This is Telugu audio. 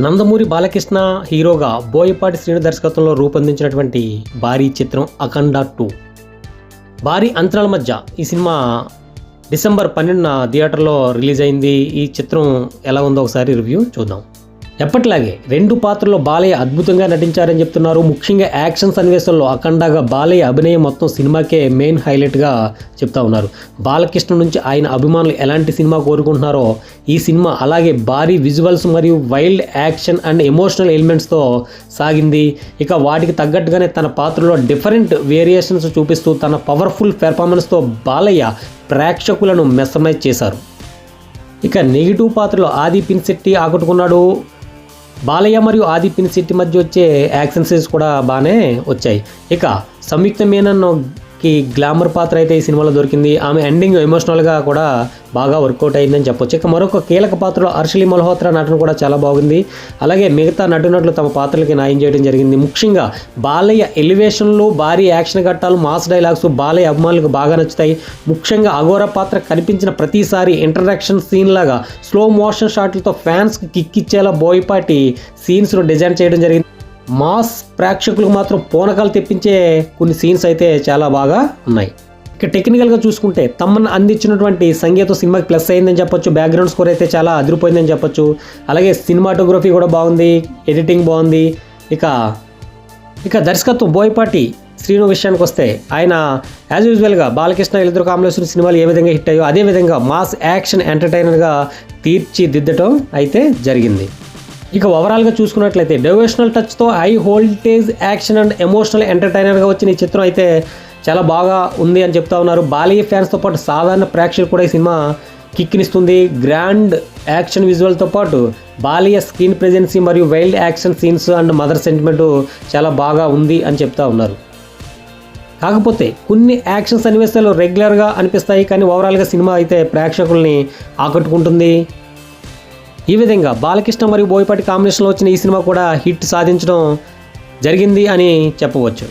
నందమూరి బాలకృష్ణ హీరోగా బోయపాటి శ్రీను దర్శకత్వంలో రూపొందించినటువంటి భారీ చిత్రం అఖండ టూ. భారీ అంతరాల మధ్య ఈ సినిమా డిసెంబర్ పన్నెండున థియేటర్లో రిలీజ్ అయింది. ఈ చిత్రం ఎలా ఉందో ఒకసారి రివ్యూ చూద్దాం. ఎప్పటిలాగే రెండు పాత్రల్లో బాలయ్య అద్భుతంగా నటించారని చెప్తున్నారు. ముఖ్యంగా యాక్షన్ సన్నివేశంలో అఖండగా బాలయ్య అభినయం మొత్తం సినిమాకే మెయిన్ హైలైట్గా చెప్తా ఉన్నారు. బాలకృష్ణ నుంచి ఆయన అభిమానులు ఎలాంటి సినిమా కోరుకుంటున్నారో ఈ సినిమా అలాగే భారీ విజువల్స్ మరియు వైల్డ్ యాక్షన్ అండ్ ఎమోషనల్ ఎలిమెంట్స్తో సాగింది. ఇక వాటికి తగ్గట్టుగానే తన పాత్రలో డిఫరెంట్ వేరియేషన్స్ చూపిస్తూ తన పవర్ఫుల్ పెర్ఫార్మెన్స్తో బాలయ్య ప్రేక్షకులను మెసమైజ్ చేశారు. ఇక నెగిటివ్ పాత్రలో ఆది పిన్శెట్టి ఆకట్టుకున్నాడు. బాలయ్య మరియు ఆది సిట్టి మధ్య వచ్చే యాక్షన్ సీన్స్ కూడా బాగానే వచ్చాయి. ఇక సంయుక్త మీనన్ కి గ్లామర్ పాత్ర అయితే ఈ సినిమాలో దొరికింది. ఆమె ఎండింగ్ ఎమోషనల్గా కూడా బాగా వర్కౌట్ అయిందని చెప్పొచ్చు. ఇక మరొక కీలక పాత్రలో అర్షలి మల్హోత్రా నటన కూడా చాలా బాగుంది. అలాగే మిగతా నటునట్లు తమ పాత్రలకి న్యాయం చేయడం జరిగింది. ముఖ్యంగా బాలయ్య ఎలివేషన్లు భారీ యాక్షన్ ఘట్టాలు మాస్ డైలాగ్స్ బాలయ్య అభిమానులకు బాగా నచ్చుతాయి. ముఖ్యంగా అఘోర పాత్ర కనిపించిన ప్రతిసారి ఇంటరాక్షన్ సీన్ లాగా స్లో మోషన్ షాట్లతో ఫ్యాన్స్కి కిక్ ఇచ్చేలా బోయపాటి సీన్స్ను డిజైన్ చేయడం జరిగింది. మాస్ ప్రేక్షకులకు మాత్రం పూనకాలు తెప్పించే కొన్ని సీన్స్ అయితే చాలా బాగా ఉన్నాయి. ఇక టెక్నికల్గా చూసుకుంటే తమ్మను అందించినటువంటి సంగీతం సినిమాకి ప్లస్ అయిందని చెప్పొచ్చు బ్యాక్గ్రౌండ్ స్కోర్ అయితే చాలా అదిరిపోయిందని చెప్పొచ్చు. అలాగే సినిమాటోగ్రఫీ కూడా బాగుంది ఎడిటింగ్ బాగుంది. ఇక ఇక దర్శకత్వం బోయపాటి శ్రీను విషయానికి వస్తే ఆయన యాజ్ యూజువల్గా బాలకృష్ణ ఇద్దరు కాంబినేషన్ సినిమాలు ఏ విధంగా హిట్ అయ్యో అదే విధంగా మాస్ యాక్షన్ ఎంటర్టైనర్గా తీర్చిదిద్దటం అయితే జరిగింది. ఇక ఓవరాల్గా చూసుకున్నట్లయితే devotional టచ్తో high voltage action and emotional ఎంటర్టైనర్గా వచ్చిన ఈ చిత్రం అయితే చాలా బాగా ఉంది అని చెప్తా ఉన్నారు. బాలయ్య ఫ్యాన్స్తో పాటు సాధారణ ప్రేక్షకులు కూడా ఈ సినిమా కిక్నిస్తుంది గ్రాండ్ యాక్షన్ విజువల్తో పాటు బాలయ్య స్క్రీన్ ప్రెజెన్సీ మరియు wild action scenes and mother sentiment చాలా బాగా ఉంది అని చెప్తా ఉన్నారు. కాకపోతే కొన్ని యాక్షన్ సన్నివేశాలు రెగ్యులర్గా అనిపిస్తాయి కానీ ఓవరాల్గా సినిమా అయితే ప్రేక్షకుల్ని ఆకట్టుకుంటుంది. ఈ విధంగా బాలకృష్ణ మరియు బోయపాటి కాంబినేషన్లో వచ్చిన ఈ సినిమా కూడా హిట్ సాధించడం జరిగింది అని చెప్పవచ్చు.